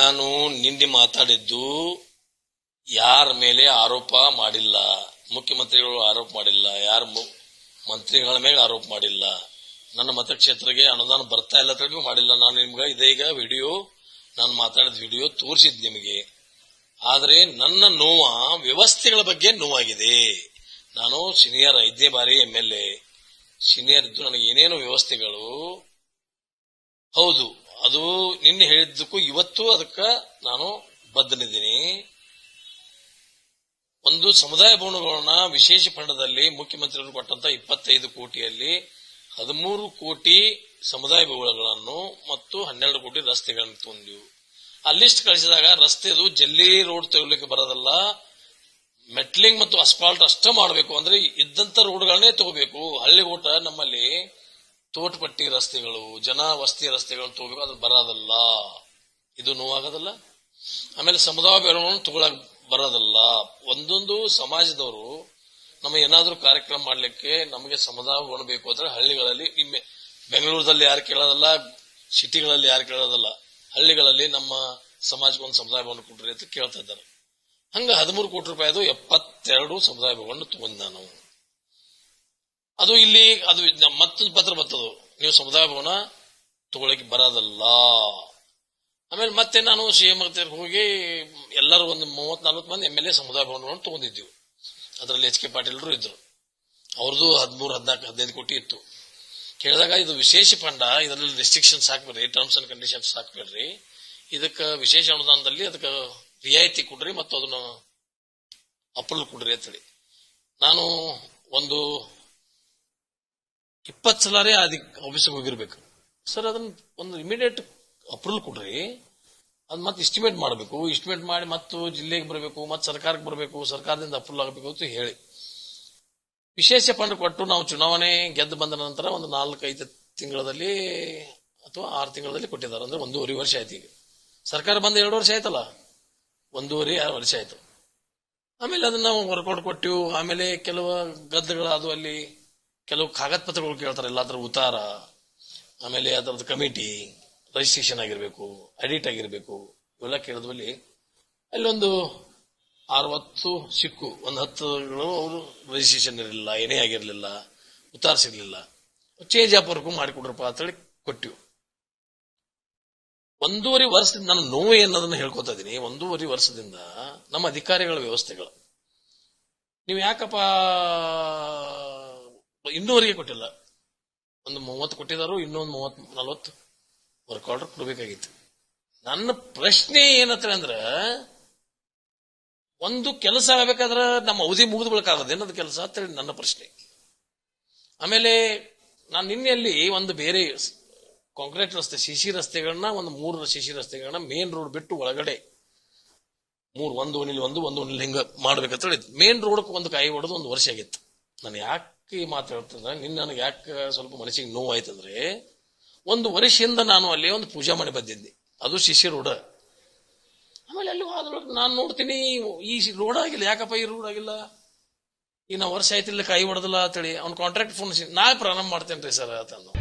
ನಾನು ನಿನ್ನೆ ಮಾತಾಡಿದ್ದು ಯಾರ ಮೇಲೆ ಆರೋಪ ಮಾಡಿಲ್ಲ. ಮುಖ್ಯಮಂತ್ರಿಗಳು ಆರೋಪ ಮಾಡಿಲ್ಲ. ಯಾರ ಮಂತ್ರಿಗಳ ಮೇಲೆ ಆರೋಪ ಮಾಡಿಲ್ಲ. ನನ್ನ ಮತಕ್ಷೇತ್ರಕ್ಕೆ ಅನುದಾನ ಬರ್ತಾ ಇಲ್ಲ ಅಂತ ಮಾಡಿಲ್ಲ. ನಾನು ನಿಮ್ಗೆ ಇದೀಗ ವಿಡಿಯೋ, ನಾನು ಮಾತಾಡಿದ ವಿಡಿಯೋ ತೋರಿಸಿದ್ ನಿಮಗೆ. ಆದರೆ ನನ್ನ ನೋವ ವ್ಯವಸ್ಥೆಗಳ ಬಗ್ಗೆ ನೋವಾಗಿದೆ. ನಾನು ಸೀನಿಯರ್ ಐದನೇ ಬಾರಿ ಎಂ ಎಲ್ ಎ. ಸೀನಿಯರ್ ಇದ್ದು ನನಗೆ ಏನೇನು ವ್ಯವಸ್ಥೆಗಳು. ಹೌದು, ಅದು ನಿನ್ನೆ ಹೇಳಿದ್ದಕ್ಕೂ ಇವತ್ತು ಅದಕ್ಕೆ ನಾನು ಬದ್ಧನಿದ್ದೀನಿ. ಒಂದು ಸಮುದಾಯ ಭವನಗಳನ್ನ ವಿಶೇಷ ಫಂಡದಲ್ಲಿ ಮುಖ್ಯಮಂತ್ರಿಯವರು ಕೊಟ್ಟಂತ ಇಪ್ಪತ್ತೈದು ಕೋಟಿಯಲ್ಲಿ ಹದಿಮೂರು ಕೋಟಿ ಸಮುದಾಯ ಭವನಗಳನ್ನು ಮತ್ತು ಹನ್ನೆರಡು ಕೋಟಿ ರಸ್ತೆಗಳನ್ನು ತಂದಿವು. ಆ ಲಿಸ್ಟ್ ಕಳಿಸಿದಾಗ ರಸ್ತೆದು ಜಲ್ಲಿ ರೋಡ್ ತೆಗೊಳ್ಳಿಕ್ಕೆ ಬರೋದಲ್ಲ, ಮೆಟ್ಲಿಂಗ್ ಮತ್ತು ಅಸ್ಫಾಲ್ಟ್ ಅಷ್ಟೇ ಮಾಡಬೇಕು. ಅಂದ್ರೆ ಇದ್ದಂತ ರೋಡ್ಗಳನ್ನೇ ತಗೋಬೇಕು. ಹಳ್ಳಿ ನಮ್ಮಲ್ಲಿ ತೋಟಪಟ್ಟಿ ರಸ್ತೆಗಳು ಜನ ವಸತಿ ರಸ್ತೆಗಳು ತಗೋಬೇಕು ಅದು ಬರೋದಲ್ಲ. ಇದು ನೋವಾಗದಲ್ಲ? ಆಮೇಲೆ ಸಮುದಾಯ ಬೆಳವಣಿಗೆ ತಗೊಳಕ್ ಬರೋದಲ್ಲ. ಒಂದೊಂದು ಸಮಾಜದವರು ನಮ್ಮ ಏನಾದ್ರೂ ಕಾರ್ಯಕ್ರಮ ಮಾಡ್ಲಿಕ್ಕೆ ನಮಗೆ ಸಮುದಾಯ ಬೇಕು ಅಂದ್ರೆ ಹಳ್ಳಿಗಳಲ್ಲಿ ಇಮ್ಮೆ ಬೆಂಗಳೂರದಲ್ಲಿ ಯಾರು ಕೇಳೋದಲ್ಲ, ಸಿಟಿಗಳಲ್ಲಿ ಯಾರು ಕೇಳೋದಲ್ಲ. ಹಳ್ಳಿಗಳಲ್ಲಿ ನಮ್ಮ ಸಮಾಜಕ್ಕೆ ಒಂದು ಸಮುದಾಯ ಭವನ ಕೊಡ್ರಿ ಅಂತ ಕೇಳ್ತಾ ಇದ್ದಾರೆ. ಹಂಗ ಹದಿಮೂರು ಕೋಟಿ ರೂಪಾಯಿದು ಎಪ್ಪತ್ತೆರಡು ಸಮುದಾಯ ಭವನ ತಗೊಂಡ್ ನಾನು. ಅದು ಇಲ್ಲಿ, ಅದು ಮತ್ತೊಂದು ಪತ್ರ ಬರ್ತದು. ನೀವು ಸಮುದಾಯ ಭವನ ತಗೊಳಕ್ಕೆ ಬರೋದಲ್ಲ. ಆಮೇಲೆ ಮತ್ತೆ ನಾನು ಸಿಎಂ ಹೋಗಿ ಎಲ್ಲರೂ ಒಂದು ಮೂವತ್ ನಲ್ವತ್ತು ಮಂದಿ ಎಂ ಎಲ್ ಎ ಸಮುದಾಯ ಭವನವನ್ನು ತಗೊಂಡಿದ್ದೀವಿ ಅದರಲ್ಲಿ ಎಚ್ ಕೆ ಪಾಟೀಲ್ರು ಇದ್ರು. ಅವ್ರದ್ದು ಹದಿಮೂರು, ಹದಿನಾಲ್ಕು, ಹದಿನೈದು ಕೋಟಿ ಇತ್ತು. ಕೇಳಿದಾಗ ಇದು ವಿಶೇಷ ಫಂಡ, ಇದರಲ್ಲಿ ರೆಸ್ಟ್ರಿಕ್ಷನ್ಸ್ ಹಾಕ್ಬೇಡ್ರಿ ಟರ್ಮ್ಸ್ ಅಂಡ್ ಕಂಡೀಷನ್ಸ್ ಹಾಕ್ಬೇಡ್ರಿ. ಇದಕ್ಕೆ ವಿಶೇಷ ಅನುದಾನದಲ್ಲಿ ಅದಕ್ಕೆ ರಿಯಾಯಿತಿ ಕೊಡ್ರಿ ಮತ್ತು ಅದನ್ನ ಅಪ್ರೂವಲ್ ಕೊಡ್ರಿ ಅಂತೇಳಿ. ನಾನು ಒಂದು ಇಪ್ಪತ್ತು ಸಲಾರೇ ಅದಕ್ಕೆ ಆಫೀಸಿಗೆ ಹೋಗಿರ್ಬೇಕು. ಸರ್ ಅದನ್ನ ಒಂದು ಇಮಿಡಿಯೇಟ್ ಅಪ್ರೂವಲ್ ಕೊಡ್ರಿ. ಅದ್ ಮತ್ತೆ ಎಸ್ಟಿಮೇಟ್ ಮಾಡಬೇಕು. ಎಸ್ಟಿಮೇಟ್ ಮಾಡಿ ಮತ್ತು ಜಿಲ್ಲೆಗೆ ಬರಬೇಕು ಮತ್ತೆ ಸರ್ಕಾರಕ್ಕೆ ಬರಬೇಕು, ಸರ್ಕಾರದಿಂದ ಅಪ್ರೂವಲ್ ಆಗಬೇಕು ಅಂತ ಹೇಳಿ. ವಿಶೇಷ ಫಂಡ್ ಕೊಟ್ಟು ನಾವು ಚುನಾವಣೆ ಗೆದ್ದು ಬಂದ ನಂತರ ಒಂದು ನಾಲ್ಕೈದು ತಿಂಗಳಲ್ಲಿ ಅಥವಾ ಆರು ತಿಂಗಳಲ್ಲಿ ಕೊಟ್ಟಿದ್ದಾರೆ. ಅಂದ್ರೆ ಒಂದೂವರೆ ವರ್ಷ ಆಯ್ತು ಈಗ. ಸರ್ಕಾರ ಬಂದ ಎರಡು ವರ್ಷ ಆಯ್ತಲ್ಲ? ಒಂದೂವರೆ, ಆರು ವರ್ಷ ಆಯ್ತು. ಆಮೇಲೆ ಅದನ್ನ ನಾವು ವರ್ಕೌಟ್ ಕೊಟ್ಟಿವು ಆಮೇಲೆ ಕೆಲವು ಗದ್ದೆಗಳು ಅದು ಅಲ್ಲಿ ಕೆಲವು ಕಾಗದ ಪತ್ರಗಳು ಕೇಳ್ತಾರೆ, ಎಲ್ಲಾದ್ರ ಉತ್ತಾರ, ಆಮೇಲೆ ಅದರದ್ದು ಕಮಿಟಿ ರಿಜಿಸ್ಟ್ರೇಷನ್ ಆಗಿರಬೇಕು ಅಡಿಟ್ ಆಗಿರಬೇಕು, ಇವೆಲ್ಲ ಕೇಳಿದ್ವಲ್ಲಿ ಅಲ್ಲೊಂದು ಅರವತ್ತು ಸಿಕ್ಕು, ಒಂದು ಹತ್ತುಗಳು ಅವರು ರಿಜಿಸ್ಟ್ರೇಷನ್ ಇರಲಿಲ್ಲ, ಏನೇ ಆಗಿರಲಿಲ್ಲ ಉತ್ತಾರ ಚೇಂಜ್ ಆಫ್ ವರ್ಕು ಮಾಡಿಕೊಡ್ರಪ್ಪ ಅಂತೇಳಿ ಕೊಟ್ಟಿವು. ಒಂದೂವರೆ ವರ್ಷದಿಂದ ನಾನು ನೋವು ಏನದನ್ನು ಹೇಳ್ಕೊತಾ ಇದೀನಿ ಒಂದೂವರೆ ವರ್ಷದಿಂದ ನಮ್ಮ ಅಧಿಕಾರಿಗಳ ವ್ಯವಸ್ಥೆಗಳು. ನೀವು ಯಾಕಪ್ಪ ಇನ್ನೂವರೆಗೆ ಕೊಟ್ಟಿಲ್ಲ. ಒಂದು ಮೂವತ್ತು ಕೊಟ್ಟಿದಾರು, ಇನ್ನೊಂದು ಮೂವತ್ ನಲ್ವತ್ತು ವರ್ಕ್ ಆರ್ಡರ್ ಕೊಡಬೇಕಾಗಿತ್ತು. ನನ್ನ ಪ್ರಶ್ನೆ ಏನತ್ರ ಅಂದ್ರ, ಒಂದು ಕೆಲಸ ಆಗ್ಬೇಕಾದ್ರೆ ನಮ್ಮ ಅವಧಿ ಮುಗಿದು ಏನದು ಕೆಲಸ ಅಂತೇಳಿ ನನ್ನ ಪ್ರಶ್ನೆ. ಆಮೇಲೆ ನಾನು ನಿನ್ನೆಯಲ್ಲಿ ಒಂದು ಬೇರೆ ಕಾಂಕ್ರೀಟ್ ರಸ್ತೆ, ಶಿಶಿ ರಸ್ತೆಗಳನ್ನ ಒಂದು ಮೂರು ಶಿಶಿ ರಸ್ತೆಗಳನ್ನ ಮೇನ್ ರೋಡ್ ಬಿಟ್ಟು ಒಳಗಡೆ ಮೂರು, ಒಂದು ಓಣಿಲಿ ಒಂದು ಒಂದು ಓಣಿಲಿ ಹಿಂಗ ಮಾಡ್ಬೇಕಂತ ಹೇಳಿದ್ ಮೇನ್ ರೋಡ್ ಒಂದು ಕಾಯಿ ಹೊಡೆದು ಒಂದು ವರ್ಷ ಆಗಿತ್ತು. ನಾನು ಯಾಕೆ ಈ ಮಾತು ನಿನ್ನ ನನಗೆ ಯಾಕೆ ಸ್ವಲ್ಪ ಮನಸ್ಸಿಗೆ ನೋವು ಆಯ್ತಂದ್ರೆ ಒಂದು ವರ್ಷದಿಂದ ನಾನು ಅಲ್ಲಿ ಒಂದು ಪೂಜಾ ಮಾಡಿ ಬಂದಿದ್ದೆ. ಅದು ಶಿಶಿ ರೋಡ. ಆಮೇಲೆ ಅಲ್ಲಿ ಹೋದ್ರೆ ನಾನು ನೋಡ್ತೀನಿ, ಈ ರೋಡ್ ಆಗಿಲ್ಲ. ಯಾಕಪ್ಪ ಈ ರೋಡ್ ಆಗಿಲ್ಲ? ಈ ನಾವು ವರ್ಷ ಆಯ್ತಿಲ್ಲ, ಕೈ ಹೊಡೆದಿಲ್ಲ ಅಂತೇಳಿ. ಅವ್ನ ಕಾಂಟ್ರಾಕ್ಟ್ ಫೋನ್ ನಾ ಪ್ರಾರಂಭ ಮಾಡ್ತೇನ್ರಿ ಸರ್ ಅಂತಂದು